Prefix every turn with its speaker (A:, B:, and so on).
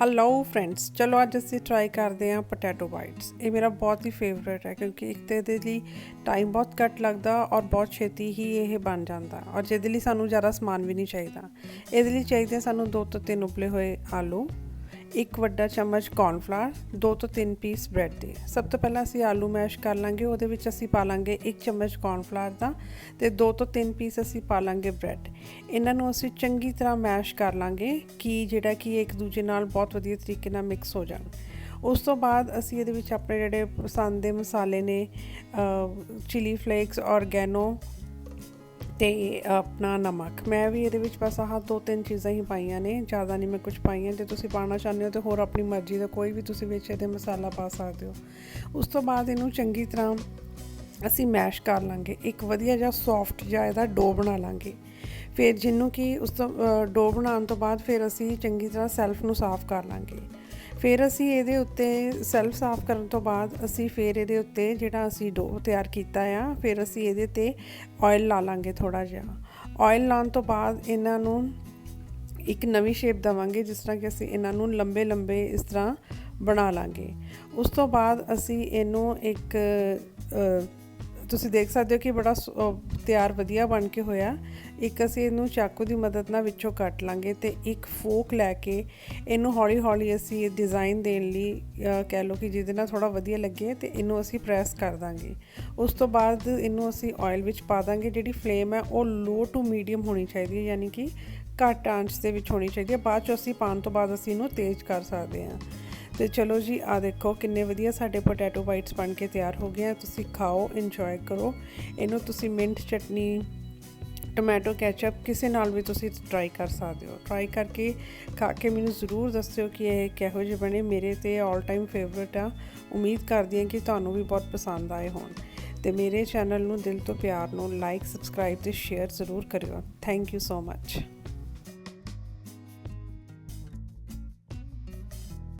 A: Hello friends ਚਲੋ ਅੱਜ ਅਸੀਂ ਟਰਾਈ ਕਰਦੇ ਹਾਂ ਪੋਟੈਟੋ ਬਾਈਟਸ ਇਹ ਮੇਰਾ ਬਹੁਤ ਹੀ ਫੇਵਰੇਟ ਹੈ ਕਿਉਂਕਿ ਇੱਕ ਤੇ ਇਹਦੇ ਲਈ ਟਾਈਮ ਬਹੁਤ ਘੱਟ ਲੱਗਦਾ ਔਰ ਬਹੁਤ ਛੇਤੀ ਹੀ ਇਹ ਬਣ ਜਾਂਦਾ ਔਰ ਜਿਹਦੇ ਲਈ ਸਾਨੂੰ ਜ਼ਿਆਦਾ ਸਮਾਨ ਵੀ ਨਹੀਂ ਚਾਹੀਦਾ। ਇਹਦੇ ਲਈ ਚਾਹੀਦੇ ਸਾਨੂੰ ਦੋ ਤੋਂ ਤਿੰਨ ਉਬਲੇ ਹੋਏ ਆਲੂ। ਇੱਕ ਵੱਡਾ ਚਮਚ ਕੌਰਨਫਲਾਵਰ ਦੋ ਤੋਂ ਤਿੰਨ ਪੀਸ ਬ੍ਰੈਡ ਦੇ ਸਭ ਤੋਂ ਪਹਿਲਾਂ ਅਸੀਂ ਆਲੂ ਮੈਸ਼ ਕਰ ਲਾਂਗੇ, ਉਹਦੇ ਵਿੱਚ ਅਸੀਂ ਪਾ ਲਾਂਗੇ ਇੱਕ ਚਮਚ ਕੌਰਨਫਲਾਵਰ ਦਾ ਤੇ ਦੋ ਤੋਂ ਤਿੰਨ ਪੀਸ ਅਸੀਂ ਪਾ ਲਾਂਗੇ ਬ੍ਰੈਡ ਇਹਨਾਂ ਨੂੰ ਅਸੀਂ ਚੰਗੀ ਤਰ੍ਹਾਂ ਮੈਸ਼ ਕਰ ਲਾਂਗੇ ਕਿ ਜਿਹੜਾ ਕਿ ਇੱਕ ਦੂਜੇ ਨਾਲ ਬਹੁਤ ਵਧੀਆ ਤਰੀਕੇ ਨਾਲ ਮਿਕਸ ਹੋ ਜਾਣ। ਉਸ ਤੋਂ ਬਾਅਦ ਅਸੀਂ ਇਹਦੇ ਵਿੱਚ ਆਪਣੇ ਜਿਹੜੇ ਪਸੰਦ ਦੇ ਮਸਾਲੇ ਨੇ ਚਿਲੀ ਫਲੇਕਸ ਔਰਗੈਨੋ ਤੇ ਆਪਣਾ ਨਮਕ। ਮੈਂ ਵੀ ਇਹਦੇ ਵਿੱਚ ਬਸ ਆਹ ਦੋ ਤਿੰਨ ਚੀਜ਼ਾਂ ਹੀ ਪਾਈਆਂ ਨੇ, ਜ਼ਿਆਦਾ ਨਹੀਂ ਮੈਂ ਕੁਝ ਪਾਈਆਂ ਜੇ ਤੁਸੀਂ ਪਾਣਾ ਚਾਹੁੰਦੇ ਹੋ ਤੇ ਹੋਰ ਆਪਣੀ ਮਰਜ਼ੀ ਦਾ ਕੋਈ ਵੀ ਤੁਸੀਂ ਵਿੱਚ ਇਹਦੇ ਮਸਾਲਾ ਪਾ ਸਕਦੇ ਹੋ। ਉਸ ਤੋਂ ਬਾਅਦ ਇਹਨੂੰ ਚੰਗੀ ਤਰ੍ਹਾਂ ਅਸੀਂ ਮੈਸ਼ ਕਰ ਲਾਂਗੇ। ਇੱਕ ਵਧੀਆ ਜਿਹਾ ਸੌਫਟ ਜਿਹਾ ਇਹਦਾ ਡੋ ਬਣਾ ਲਾਂਗੇ। ਫਿਰ ਜਿਹਨੂੰ ਕਿ ਉਸ ਤੋਂ ਡੋ ਬਣਾਉਣ ਤੋਂ ਬਾਅਦ ਫਿਰ ਅਸੀਂ ਚੰਗੀ ਤਰ੍ਹਾਂ ਸੈਲਫ ਨੂੰ ਸਾਫ਼ ਕਰ ਲਾਂਗੇ। ਫਿਰ ਅਸੀਂ ਇਹਦੇ ਉੱਤੇ ਸੈਲਫ ਸਾਫ਼ ਕਰਨ ਤੋਂ ਬਾਅਦ ਅਸੀਂ ਫਿਰ ਇਹਦੇ ਉੱਤੇ ਜਿਹੜਾ ਅਸੀਂ ਡੋ ਤਿਆਰ ਕੀਤਾ ਆ, ਫਿਰ ਅਸੀਂ ਇਹਦੇ ਤੇ ਆਇਲ ਲਾ ਲਾਂਗੇ ਥੋੜਾ ਜਿਹਾ। ਆਇਲ ਲਾਉਣ ਤੋਂ ਬਾਅਦ ਇਹਨਾਂ ਨੂੰ ਇੱਕ ਨਵੀਂ ਸ਼ੇਪ ਦਵਾਂਗੇ, ਜਿਸ ਤਰ੍ਹਾਂ ਕਿ ਅਸੀਂ ਇਹਨਾਂ ਨੂੰ ਲੰਬੇ ਲੰਬੇ ਇਸ ਤਰ੍ਹਾਂ ਬਣਾ ਲਾਂਗੇ। ਉਸ ਤੋਂ ਬਾਅਦ ਅਸੀਂ ਇਹਨੂੰ ਇੱਕ ਤੁਸੀਂ ਦੇਖ ਸਕਦੇ ਹੋ ਕਿ ਬੜਾ ਤਿਆਰ ਵਧੀਆ ਬਣ ਕੇ ਹੋਇਆ। ਇੱਕ ਅਸੀਂ ਇਹਨੂੰ ਚਾਕੂ ਦੀ ਮਦਦ ਨਾਲ ਵਿੱਚੋਂ ਕੱਟ ਲਾਂਗੇ ਤੇ ਇੱਕ ਫੋਕ ਲੈ ਕੇ ਇਹਨੂੰ ਹੌਲੀ ਹੌਲੀ ਅਸੀਂ ਇਹ ਡਿਜ਼ਾਈਨ ਦੇਣ ਲਈ ਕਹਿ ਲਓ ਕਿ ਜਿਹਦੇ ਨਾਲ ਥੋੜਾ ਵਧੀਆ ਲੱਗੇ ਤੇ ਇਹਨੂੰ ਅਸੀਂ ਪ੍ਰੈਸ ਕਰ ਦਾਂਗੇ। ਉਸ ਤੋਂ ਬਾਅਦ ਇਹਨੂੰ ਅਸੀਂ ਆਇਲ ਵਿੱਚ ਪਾ ਦਾਂਗੇ, ਜਿਹੜੀ ਫਲੇਮ ਹੈ ਉਹ ਲੋ ਟੂ ਮੀਡੀਅਮ ਹੋਣੀ ਚਾਹੀਦੀ ਹੈ, ਯਾਨੀ ਕਿ ਘੱਟ ਆਂਚ ਦੇ ਵਿੱਚ ਹੋਣੀ ਚਾਹੀਦੀ ਹੈ। ਬਾਅਦ ਚ ਅਸੀਂ ਪਾਣ ਤੋਂ ਬਾਅਦ ਅਸੀਂ ਇਹਨੂੰ ਤੇਜ਼ ਕਰ ਸਕਦੇ ਹਾਂ। ਤੇ ਚਲੋ ਜੀ ਆ ਦੇਖੋ ਕਿੰਨੇ ਵਧੀਆ ਸਾਡੇ ਪੋਟੈਟੋ ਬਾਈਟਸ ਬਣ ਕੇ ਤਿਆਰ ਹੋ ਗਏ ਆ। ਤੁਸੀਂ ਖਾਓ ਇੰਜੋਏ ਕਰੋ। ਇਹਨੂੰ ਤੁਸੀਂ ਮਿੰਟ ਚਟਨੀ, ਟੋਮੈਟੋ ਕੈਚਅਪ ਕਿਸੇ ਨਾਲ ਵੀ ਤੁਸੀਂ ਟਰਾਈ ਕਰ ਸਕਦੇ ਹੋ। ਟਰਾਈ ਕਰਕੇ ਖਾ ਕੇ ਮੈਨੂੰ ਜ਼ਰੂਰ ਦੱਸਿਓ ਕਿ ਇਹ ਕਿਹੋ ਜਿਹੇ ਬਣੇ। ਮੇਰੇ ਤੇ 올 ਟਾਈਮ ਫੇਵਰਿਟ ਆ। ਉਮੀਦ ਕਰਦੀ ਹਾਂ ਕਿ ਤੁਹਾਨੂੰ ਵੀ ਬਹੁਤ ਪਸੰਦ ਆਏ ਹੋਣ। ਤੇ ਮੇਰੇ ਚੈਨਲ ਨੂੰ ਦਿਲ ਤੋਂ ਪਿਆਰ ਨੂੰ ਲਾਈਕ ਸਬਸਕ੍ਰਾਈਬ ਤੇ ਸ਼ੇਅਰ ਜ਼ਰੂਰ ਕਰਿਓ। Thank you so much